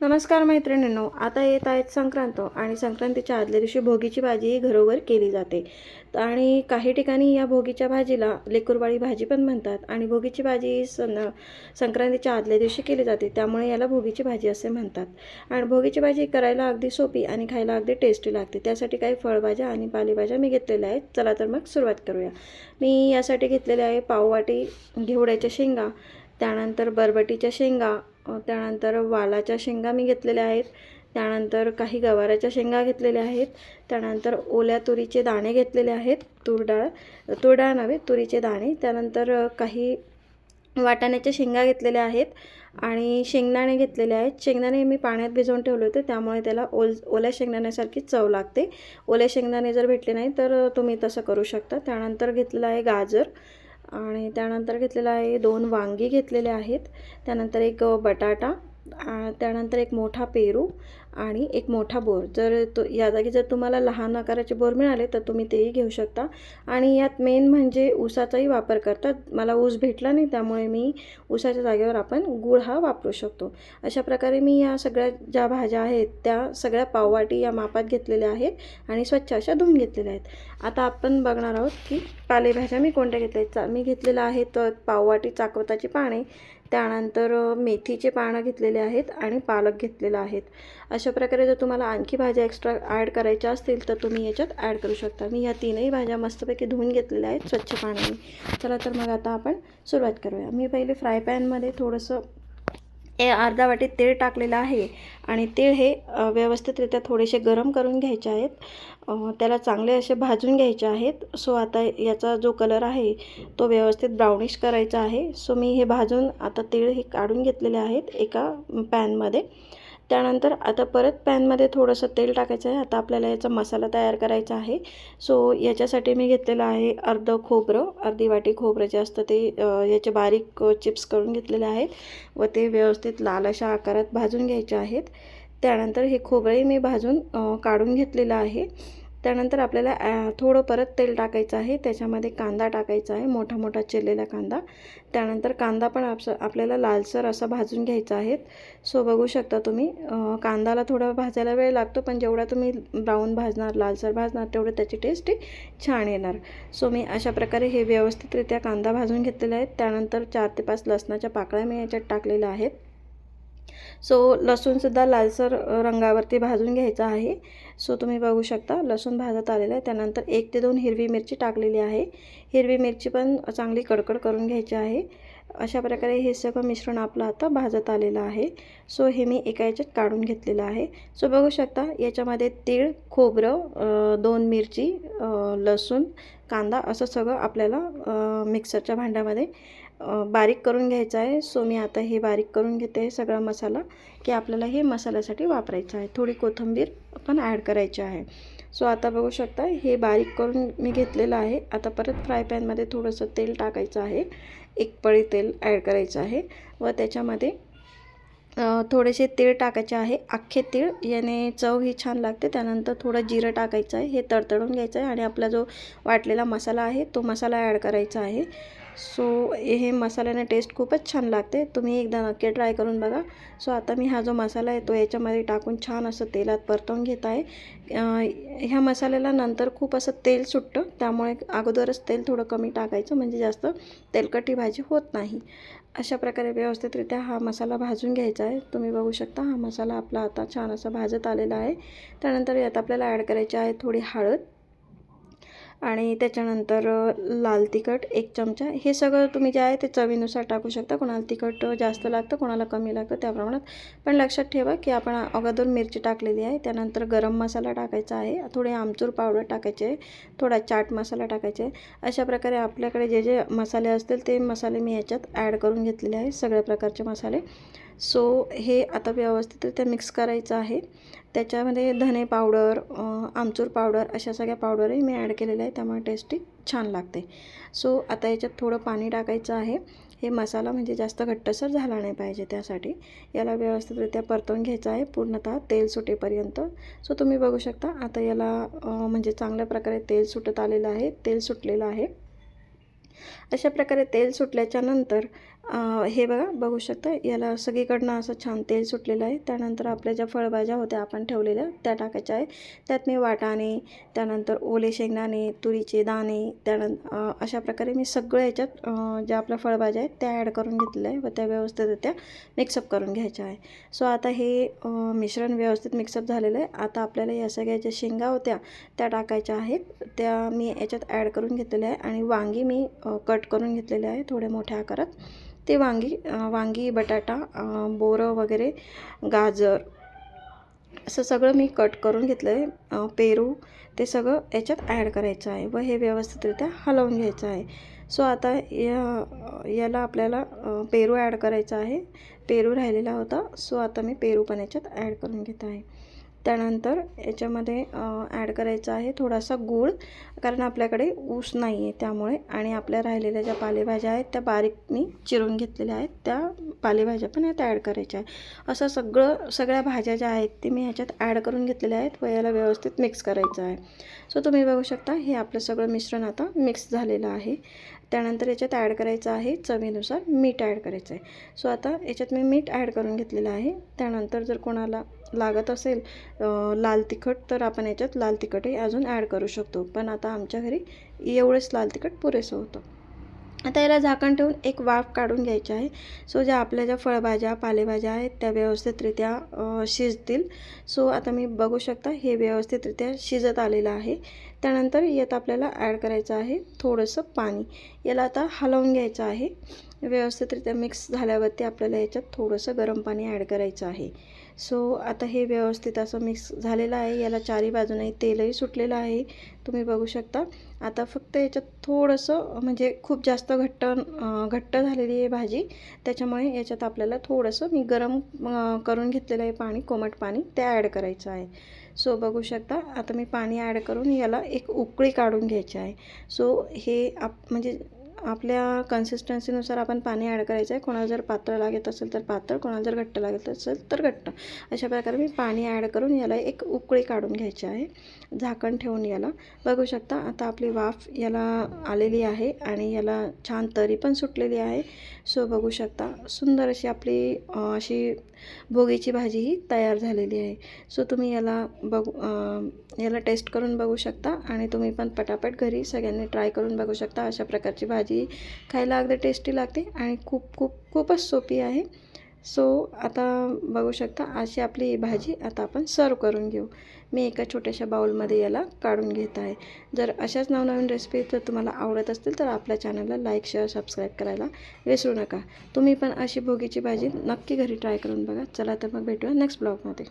नमस्कार मैत्रिणींनो आता येत आहेत संक्रांत आणि संक्रांतीच्या आदल्या दिवशी भोगीची भाजी ही घरोघर केली जाते. आणि काही ठिकाणी या भोगीच्या भाजीला लेकुरवाळी भाजी पण म्हणतात आणि भोगीची भाजी सं संक्रांतीच्या आदल्या दिवशी केली जाते त्यामुळे याला भोगीची भाजी असे म्हणतात. आणि भोगीची भाजी करायला अगदी सोपी आणि खायला अगदी टेस्टी लागते. त्यासाठी काही फळभाज्या आणि पालेभाज्या मी घेतलेल्या आहेत. चला तर मग सुरुवात करूया. मी यासाठी घेतलेले आहे पाववाटी घेवड्याच्या शेंगा त्यानंतर बरबटीच्या शेंगा त्यानंतर वालाच्या शेंगा मी घेतलेल्या आहेत. त्यानंतर काही गवाराच्या शेंगा घेतलेल्या आहेत. त्यानंतर ओल्या तुरीचे दाणे घेतलेले आहेत. तूर डाळ तूर डाळ नव्हे तुरीचे दाणे. त्यानंतर काही वाटाण्याच्या शेंगा घेतलेल्या आहेत आणि शेंगदाणे घेतलेले आहेत. शेंगदाणे मी पाण्यात भिजवून ठेवले होते त्यामुळे त्याला ओल ओल्या शेंगदाण्यासारखी चव लागते. ओल्या शेंगदाणे जर भेटले नाही तर तुम्ही तसं करू शकता. त्यानंतर घेतलेलं आहे गाजर. आणि त्यानंतर घेतलेलं आहे दोन वांगी घेतलेले आहेत. त्यानंतर एक बटाटा त्यानंतर एक मोठा पेरू आणि एक मोठा बोर. जर तो या जागी जर तुम्हाला लहान आकाराचे बोर मिळाले तर तुम्ही तेही घेऊ शकता. आणि यात मेन म्हणजे ऊसाचाही वापर करतात. मला ऊस भेटला नाही त्यामुळे मी ऊसाच्या जागेवर आपण गूळ हा वापरू शकतो. अशा प्रकारे मी या सगळ्या ज्या भाज्या आहेत त्या सगळ्या पाववाटी या मापात घेतलेल्या आहेत आणि स्वच्छ अशा धुवून घेतलेल्या आहेत. आता आपण बघणार आहोत की पालेभाज्या मी कोणत्या घेतल्या आहेत. चा मी घेतलेल्या आहेत तर पाववाटी चाकवताची पाने त्यानंतर मेथीचे पानं घेतलेले आहेत आणि पालक घेतलेला आहेत. अशा प्रकारे जर तुम्हाला आणखी भाज्या एक्स्ट्रा ॲड करायच्या असतील तर तुम्ही याच्यात ॲड करू शकता. मी या तीनही भाज्या मस्तपैकी धुवून घेतलेल्या आहेत स्वच्छ पाण्याने. चला तर मग आता आपण सुरुवात करूया. मी पहिले फ्राय पॅनमध्ये थोडंसं ए अर्धा वाटी तेल टाकलेलं आहे आणि तेल हे व्यवस्थितरित्या थोडेसे गरम करून घ्यायचे आहेत. त्याला चांगले असे भाजून घ्यायचे आहेत. सो आता याचा जो कलर आहे तो व्यवस्थित ब्राउनिश करायचा आहे. सो मी हे भाजून आता तेल हे काढून घेतलेले आहेत एका पॅनमध्ये. त्यानंतर आता परत पॅनमध्ये थोडंसं तेल टाकायचं आहे. आता आपल्याला याचा मसाला तयार करायचा आहे. सो याच्यासाठी मी घेतलेलं आहे अर्ध खोबरं अर्धी वाटी खोबरं जे असतं ते याचे बारीक चिप्स करून घेतलेले आहेत व ते व्यवस्थित लाल अशा आकारात भाजून घ्यायचे आहेत. त्यानंतर हे खोबरंही मी भाजून काढून घेतलेलं आहे. त्यानंतर आपल्याला थोडं परत तेल टाकायचं आहे. त्याच्यामध्ये कांदा टाकायचा आहे मोठा मोठा चिरलेला कांदा. त्यानंतर कांदा पण आपस आपल्याला लालसर असा भाजून घ्यायचा आहे. सो बघू शकता तुम्ही कांदाला थोडा भाजायला वेळ लागतो पण जेवढा तुम्ही ब्राऊन भाजणार लालसर भाजणार तेवढं त्याची टेस्ट छान येणार. सो मी अशा प्रकारे हे व्यवस्थितरित्या कांदा भाजून घेतलेला आहे. त्यानंतर चार ते पाच लसणाच्या पाकळ्या मी याच्यात टाकलेल्या आहेत. सो लसूणसुद्धा लालसर रंगावरती भाजून घ्यायचा आहे. सो तुम्ही बघू शकता लसूण भाजत आलेलं आहे. त्यानंतर एक ते दोन हिरवी मिरची टाकलेली आहे. हिरवी मिरची पण चांगली कडकड करून घ्यायची आहे. अशा प्रकारे हे सगळं मिश्रण आपलं आता भाजत आलेलं आहे. सो हे मी एका याच्यात काढून घेतलेलं आहे. सो बघू शकता याच्यामध्ये तीळ खोबरं दोन मिरची लसूण कांदा असं सगळं आपल्याला मिक्सरच्या भांड्यामध्ये बारीक करून घ्यायचं आहे. सो मी आता हे बारीक करून घेते सगळा मसाला की आपल्याला हे मसाल्यासाठी वापरायचं आहे. थोडी कोथिंबीर पण ॲड करायची आहे. सो आता बघू शकता हे बारीक करून मी घेतलेलं आहे. आता परत फ्राय पॅनमध्ये थोडंसं तेल टाकायचं आहे. एक पळी तेल ॲड करायचं आहे. व त्याच्यामध्ये थोडेसे तीळ टाकायचे आहे. अख्खे तीळ याने चव ही छान लागते. त्यानंतर थोडं जिरं टाकायचं आहे. हे तडतडून घ्यायचं आहे. आणि आपला जो वाटलेला मसाला आहे तो मसाला ॲड करायचा आहे. सो हे मसाल्याने टेस्ट खूपच छान लागते. तुम्ही एकदा नक्की ट्राय करून बघा. सो आता मी हा जो मसाला आहे तो याच्यामध्ये टाकून छान असं तेलात परतवून घेत आहे. ह्या मसाल्याला नंतर खूप असं तेल सुटतं. त्यामुळे अगोदरच तेल थोडं कमी टाकायचं. म्हणजे जास्त तेलकटी भाजी होत नाही. अशा प्रकारे व्यवस्थितरित्या हा मसाला भाजून घ्यायचा आहे. तुम्ही बघू शकता हा मसाला आपला आता छान असा भाजत आलेला आहे. त्यानंतर यात आपल्याला ॲड करायची आहे थोडी हळद. आणि त्याच्यानंतर लाल तिखट एक चमचा. हे सगळं तुम्ही जे आहे ते चवीनुसार टाकू शकता. कोणाला तिखट जास्त लागतं कोणाला कमी लागतं त्या प्रमाणात. पण लक्षात ठेवा की आपण अगोदर मिरची टाकलेली आहे. त्यानंतर गरम मसाला टाकायचा आहे. थोडे आमचूर पावडर टाकायचे आहे. थोडा चाट मसाला टाकायचे आहे. अशा प्रकारे आपल्याकडे जे जे मसाले असतील ते मसाले मी याच्यात ॲड करून घेतलेले आहे. सगळ्या प्रकारचे मसाले. सो हे आता व्यवस्थितरित्या मिक्स करायचं आहे. त्याच्यामध्ये धने पावडर आमचूर पावडर अशा सगळ्या पावडरही मी ॲड केलेल्या आहे त्यामुळे टेस्टी छान लागते. सो आता याच्यात थोडं पाणी टाकायचं आहे. हे मसाला म्हणजे जास्त घट्टसर झाला नाही पाहिजे त्यासाठी. याला व्यवस्थितरित्या परतवून घ्यायचं आहे. पूर्णतः तेल सुटेपर्यंत. सो तुम्ही बघू शकता आता याला म्हणजे चांगल्या प्रकारे तेल सुटत आलेलं आहे. तेल सुटलेलं आहे. अशा प्रकारे तेल सुटल्याच्या नंतर हे बघा बघू शकता याला सगळीकडनं असं छान तेल सुटलेलं आहे. त्यानंतर आपल्या ज्या फळभाज्या होत्या आपण ठेवलेल्या त्या टाकायच्या आहे त्यात मी वाटाणे त्यानंतर ओले शेंगदाणे तुरीचे दाणे त्यानंतर अशा प्रकारे मी सगळं याच्यात ज्या आपल्या फळभाज्या आहेत त्या ॲड करून घेतलेल्या आहे व त्या व्यवस्थित त्या मिक्सअप करून घ्यायच्या आहे सो आता हे मिश्रण व्यवस्थित मिक्सअप झालेलं आहे. आता आपल्याला या सगळ्या ज्या शेंगा होत्या त्या टाकायच्या आहेत. त्या मी याच्यात ॲड करून घेतलेल्या आहे आणि वांगी मी कट करून घेतलेले आहे थोड्या मोठ्या आकारात. ते वांगी वांगी बटाटा बोरं वगैरे गाजर असं सगळं मी कट करून घेतलं आहे पेरू ते सगळं याच्यात ॲड करायचं आहे व हे व्यवस्थितरित्या हलवून घ्यायचं आहे. सो आता या याला आपल्याला पेरू ॲड करायचा आहे. पेरू राहिलेला होता. सो आता मी पेरू पण याच्यात ॲड करून घेत आहे. त्यानंतर याच्यामध्ये ॲड करायचा आहे थोडासा गूळ कारण आपल्याकडे ऊस नाही आहे त्यामुळे. आणि आपल्या राहिलेल्या ज्या पालेभाज्या आहेत त्या बारीक मी चिरून घेतलेल्या आहेत. त्या पालेभाज्या पण यात ॲड करायच्या आहे असं सगळं सगळ्या भाज्या ज्या आहेत ते मी ह्याच्यात ॲड करून घेतलेल्या आहेत. व याला व्यवस्थित मिक्स करायचं आहे. सो तुम्ही बघू शकता हे आपलं सगळं मिश्रण आता मिक्स झालेलं आहे. त्यानंतर याच्यात ॲड करायचं आहे चवीनुसार मीठ ॲड करायचं आहे सो आता याच्यात मी मीठ ॲड करून घेतलेलं आहे. त्यानंतर जर कोणाला लागत असेल लाल तिखट तर आपण याच्यात लाल तिखटही अजून ॲड करू शकतो. पण आता आमच्या घरी एवढंच लाल तिखट पुरेसं होतं. आता याला झाकण ठेवून एक वाफ काढून घ्यायची आहे. सो ज्या आपल्या ज्या फळभाज्या पालेभाज्या आहेत त्या व्यवस्थितरित्या शिजतील. सो आता मी बघू शकता हे व्यवस्थितरित्या शिजत आलेलं आहे. त्यानंतर यात आपल्याला ॲड करायचं आहे थोडंसं पाणी. याला आता हलवून घ्यायचं आहे. व्यवस्थितरित्या मिक्स झाल्यावरती आपल्याला याच्यात थोडंसं गरम पाणी ॲड करायचं आहे. सो आता हे व्यवस्थित असं मिक्स झालेलं आहे. याला चारी बाजूने तेलही सुटलेलं आहे. तुम्ही बघू शकता. आता फक्त याच्यात थोडंसं म्हणजे खूप जास्त घट्ट घट्ट झालेली आहे भाजी. त्याच्यामुळे याच्यात आपल्याला थोडंसं मी गरम करून घेतलेलं आहे पाणी कोमट पाणी. ते ॲड करायचं आहे. सो बघू शकता आता मी पाणी ॲड करून याला एक उकळी काढून घ्यायची आहे. सो हे आप म्हणजे आपल्या कन्सिस्टन्सीनुसार आपण पाणी ॲड करायचं आहे कोणाला जर पातळ लागत असेल तर पातळ कोणाला जर घट्ट लागत असेल तर घट्ट. अशा प्रकारे मी पाणी ॲड करून याला एक उकळी काढून घ्यायची आहे. झाकण ठेवून याला. बघू शकता आता आपली वाफ याला आलेली आहे आणि याला छान तरी पण सुटलेली आहे. सो बघू शकता सुंदर अशी आपली अशी भोगीची भाजी ही तयार झालेली आहे. सो तुम्ही याला बघू याला टेस्ट करून बघू शकता आणि तुम्ही पण पटापट घरी सगळ्यांनी ट्राय करून बघू शकता अशा प्रकारची भाजी. खायला अगदी टेस्टी लागते आणि खूप खूप खूपच सोपी आहे. सो आता बघू शकता अशी आपली भाजी आता आपण सर्व करून घेऊ. मी एका छोट्याशा बाउलमध्ये याला काढून घेत आहे. जर अशाच नवनवीन रेसिपी जर तुम्हाला आवडत असतील तर आपल्या चॅनलला लाईक शेअर सबस्क्राईब करायला विसरू नका. तुम्ही पण अशी भोगीची भाजी नक्की घरी ट्राय करून बघा. चला तर मग भेटूया नेक्स्ट ब्लॉगमध्ये